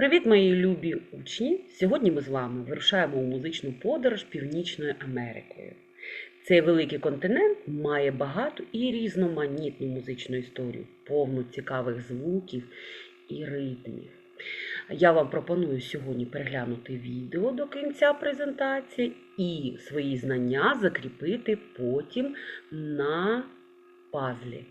Привіт, мої любі учні! Сьогодні ми з вами вирушаємо у музичну подорож Північною Америкою. Цей великий континент має багату і різноманітну музичну історію, повну цікавих звуків і ритмів. Я вам пропоную сьогодні переглянути відео до кінця презентації і свої знання закріпити потім на пазлі.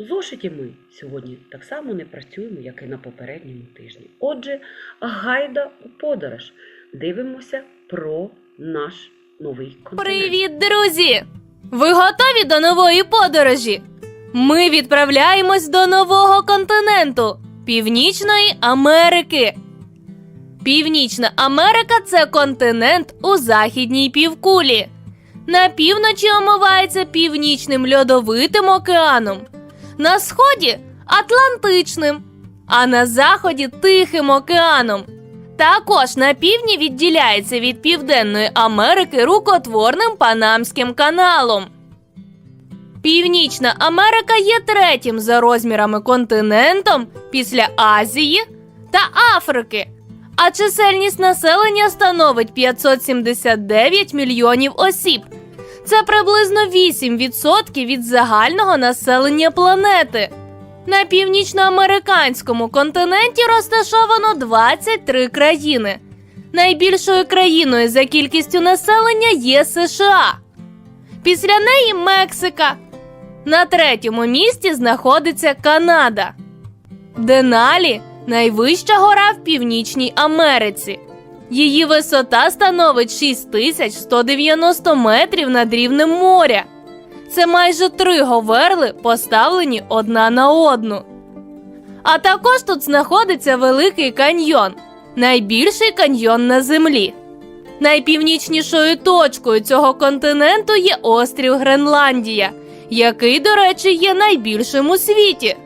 У зошиті ми сьогодні так само не працюємо, як і на попередньому тижні. Отже, гайда у подорож. Дивимося про наш новий континент. Привіт, друзі! Ви готові до нової подорожі? Ми відправляємось до нового континенту Північної Америки. Північна Америка це континент у західній півкулі. На півночі омивається північним льодовитим океаном, на сході Атлантичним, а на заході Тихим океаном. Також на півдні відділяється від Південної Америки рукотворним Панамським каналом. Північна Америка є третім за розмірами континентом після Азії та Африки, а чисельність населення становить 579 мільйонів осіб. Це приблизно 8% від загального населення планети. На північноамериканському континенті розташовано 23 країни. Найбільшою країною за кількістю населення є США. Після неї Мексика. На третьому місці знаходиться Канада. Деналі найвища гора в Північній Америці. Її висота становить 6190 метрів над рівнем моря. Це майже три говерли, поставлені одна на одну. А також тут знаходиться Великий каньйон, найбільший каньйон на землі. Найпівнічнішою точкою цього континенту є острів Гренландія, який, до речі, є найбільшим у світі.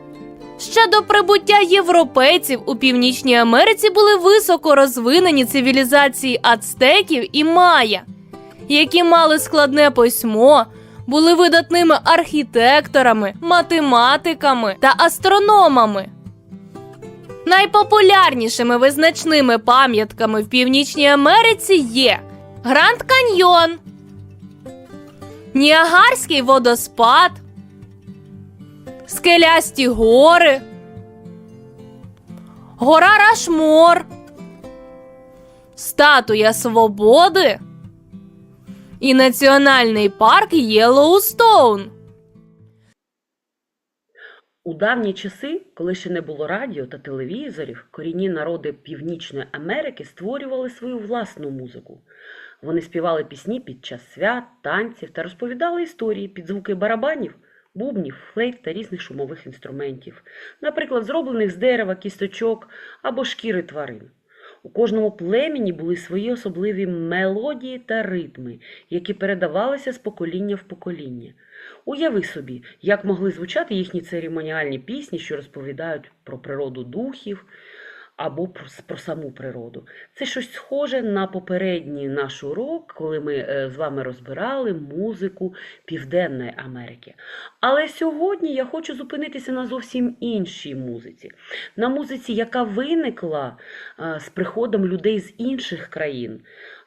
Ще до прибуття європейців у Північній Америці були високо розвинені цивілізації ацтеків і майя, які мали складне письмо, були видатними архітекторами, математиками та астрономами. Найпопулярнішими визначними пам'ятками в Північній Америці є Гранд Каньйон, Ніагарський водоспад, Скелясті гори, Гора Рашмор, Статуя Свободи і Національний парк Єлоустоун. У давні часи, коли ще не було радіо та телевізорів, корінні народи Північної Америки створювали свою власну музику. Вони співали пісні під час свят, танців та розповідали історії під звуки барабанів, бубнів, флейт та різних шумових інструментів, наприклад, зроблених з дерева, кісточок або шкіри тварин. У кожному племені були свої особливі мелодії та ритми, які передавалися з покоління в покоління. Уяви собі, як могли звучати їхні церемоніальні пісні, що розповідають про природу духів або про, саму природу. Це щось схоже на попередній наш урок, коли ми е, з вами розбирали музику Південної Америки. Але сьогодні я хочу зупинитися на зовсім іншій музиці, на музиці, яка виникла е, з приходом людей з інших країн.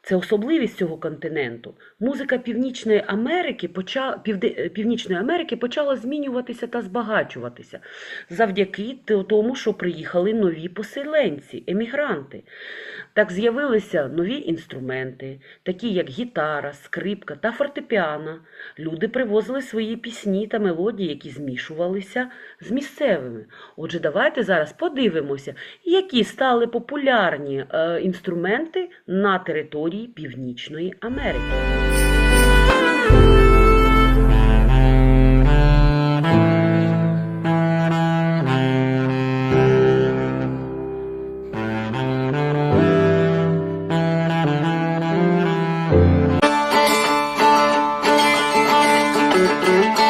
Це особливість цього континенту. Музика Північної Америки поча... Півде... Північної Америки почала змінюватися та збагачуватися завдяки тому, що приїхали нові поселенці, емігранти. Так з'явилися нові інструменти, такі як гітара, скрипка та фортепіано. Люди привозили свої пісні та мелодії, які змішувалися з місцевими. Отже, давайте зараз подивимося, які стали популярні е, інструменти на території Північної Америки. Música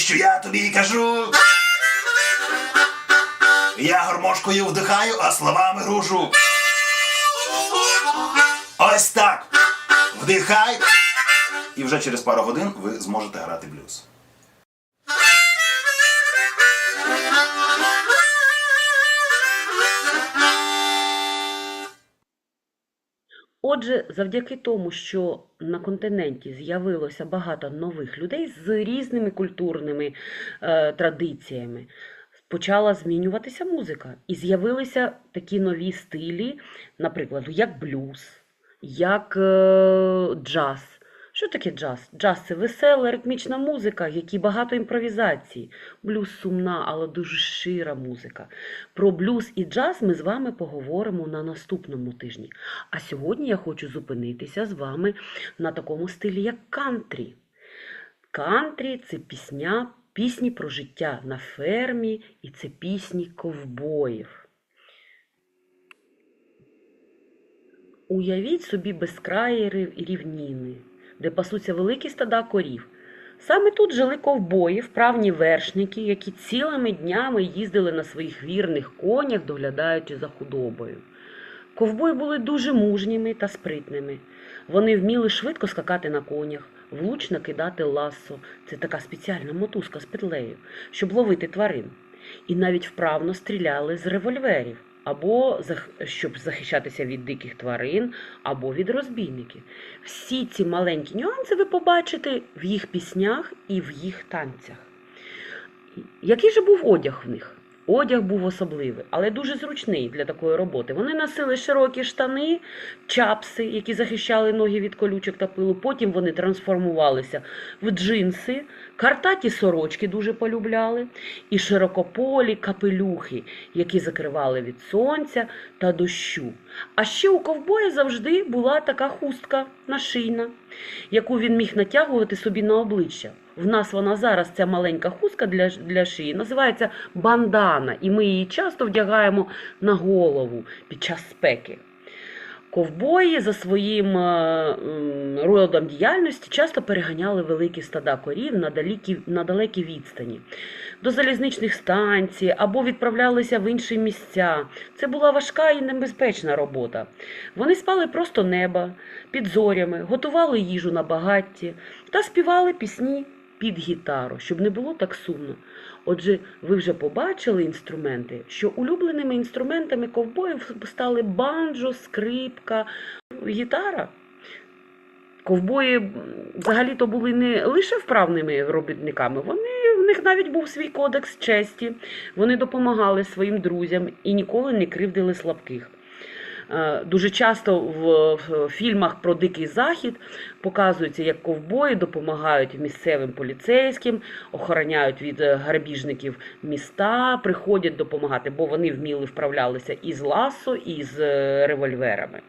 що я тобі кажу. Я гармошкою вдихаю, а словами гружу. Ось так. Вдихай. І вже через пару годин ви зможете грати блюз. Отже, завдяки тому, що на континенті з'явилося багато нових людей з різними культурними е, традиціями, почала змінюватися музика. І з'явилися такі нові стилі, наприклад, як блюз, як е, джаз. Що таке джаз? Джаз це весела ритмічна музика, в якій багато імпровізації. Блюз сумна, але дуже шира музика. Про блюз і джаз ми з вами поговоримо на наступному тижні. А сьогодні я хочу зупинитися з вами на такому стилі, як кантрі. Кантрі це пісня, пісні про життя на фермі, і це пісні ковбоїв. Уявіть собі безкраї рівніни, де пасуться великі стада корів. Саме тут жили ковбої, вправні вершники, які цілими днями їздили на своїх вірних конях, доглядаючи за худобою. Ковбої були дуже мужніми та спритними. Вони вміли швидко скакати на конях, влучно кидати лассо це така спеціальна мотузка з петлею, щоб ловити тварин. І навіть вправно стріляли з револьверів, або щоб захищатися від диких тварин, або від розбійників. Всі ці маленькі нюанси ви побачите в їх піснях і в їх танцях. Який же був одяг в них? Одяг був особливий, але дуже зручний для такої роботи. Вони носили широкі штани, чапси, які захищали ноги від колючок та пилу. Потім вони трансформувалися в джинси, картаті сорочки дуже полюбляли, і широкополі капелюхи, які закривали від сонця та дощу. А ще у ковбоя завжди була така хустка нашийна, яку він міг натягувати собі на обличчя. В нас вона зараз, ця маленька хустка для, для шиї, називається бандана, і ми її часто вдягаємо на голову під час спеки. Ковбої за своїм е, родом діяльності часто переганяли великі стада корів на далекі, на далекі відстані до залізничних станцій або відправлялися в інші місця. Це була важка і небезпечна робота. Вони спали просто неба під зорями, готували їжу на багатті та співали пісні під гітару, щоб не було так сумно. Отже, ви вже побачили інструменти, що улюбленими інструментами ковбоїв стали банджо, скрипка, гітара. Ковбої взагалі-то були не лише вправними робітниками, вони, в них навіть був свій кодекс честі. Вони допомагали своїм друзям і ніколи не кривдили слабких. Е, Дуже часто в, фільмах про Дикий Захід показується, як ковбої допомагають місцевим поліцейським, охороняють від е, грабіжників міста, приходять допомагати, бо вони вміли вправлялися і з ласо, і з е, револьверами.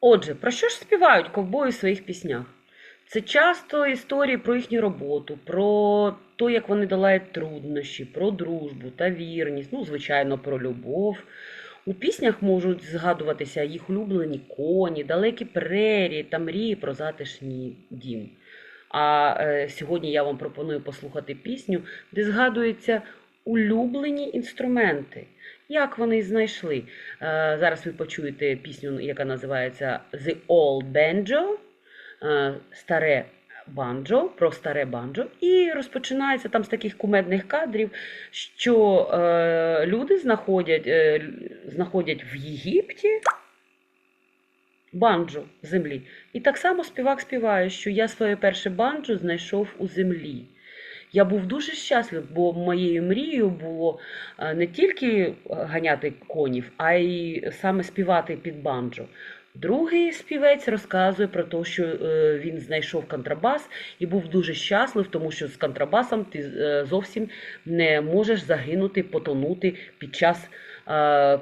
Отже, про що ж співають ковбої в своїх піснях? Це часто історії про їхню роботу, про те, як вони долають труднощі, про дружбу та вірність, ну, звичайно, про любов. У піснях можуть згадуватися їх улюблені коні, далекі прерії та мрії про затишній дім. А е, сьогодні я вам пропоную послухати пісню, де згадуються улюблені інструменти. Як вони знайшли? Е, зараз ви почуєте пісню, яка називається The Old Banjo, старе банджо, про старе банджо. І розпочинається там з таких кумедних кадрів, що е, люди знаходять, е, знаходять в Єгипті банджо в землі. І так само співак співає, що я своє перше банджо знайшов у землі. Я був дуже щаслив, бо моєю мрією було е, не тільки ганяти конів, а й саме співати під банджо. Другий співець розказує про те, що е, він знайшов контрабас і був дуже щаслив, тому що з контрабасом ти е, зовсім не можеш загинути, потонути під час е,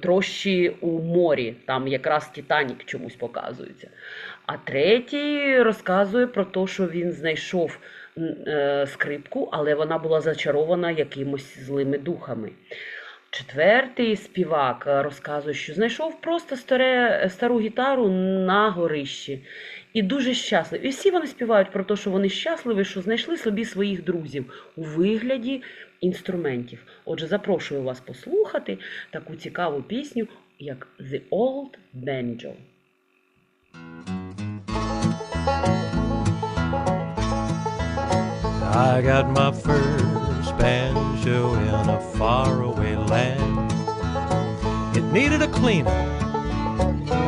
трощі у морі. Там якраз Титанік чомусь показується. А третій розказує про те, що він знайшов скрипку, але вона була зачарована якимось злими духами. Четвертий співак е, розказує, що знайшов просто старе, стару гітару на горищі. і дуже щасливі. І всі вони співають про те, що вони щасливі, що знайшли собі своїх друзів у вигляді інструментів. Отже, запрошую вас послухати таку цікаву пісню, як The Old Banjo. I got my first banjo in a faraway land. It needed a cleaner,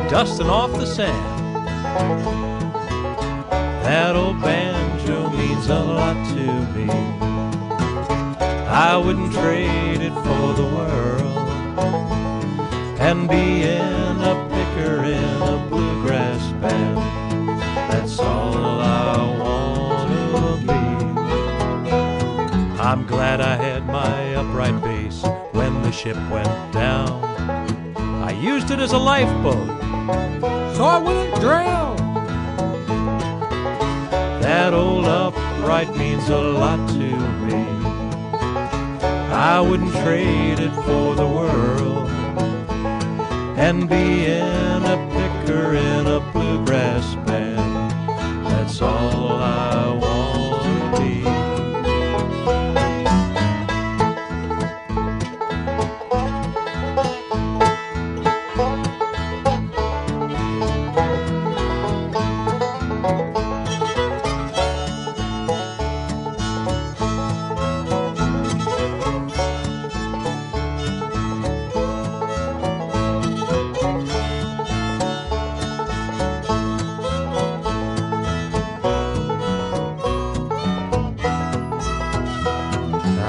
dusting off the sand. That old banjo means a lot to me. I wouldn't trade it for the world. And be in a picker in a bluegrass band. That's all ship went down. I used it as a lifeboat, so I wouldn't drown. That old upright means a lot to me. I wouldn't trade it for the world. And be in a picker in a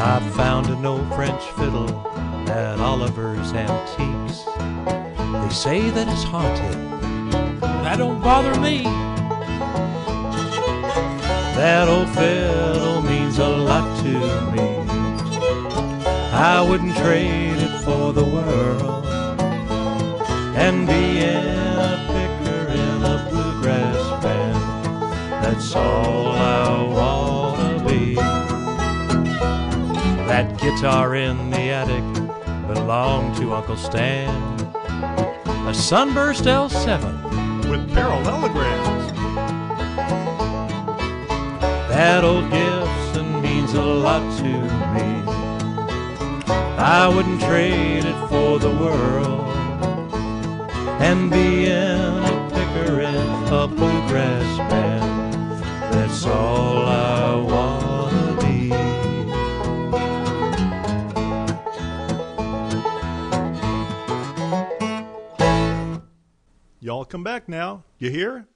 I found an old French fiddle at Oliver's Antiques. They say that it's haunted. That don't bother me. That old fiddle means a lot to me. I wouldn't trade it for the world. And be guitar in the attic belonged to Uncle Stan. A sunburst L7 with parallelograms. That old Gibson means a lot to me. I wouldn't trade it for the world. And be in a picker in a bluegrass Y'all come back now. You hear?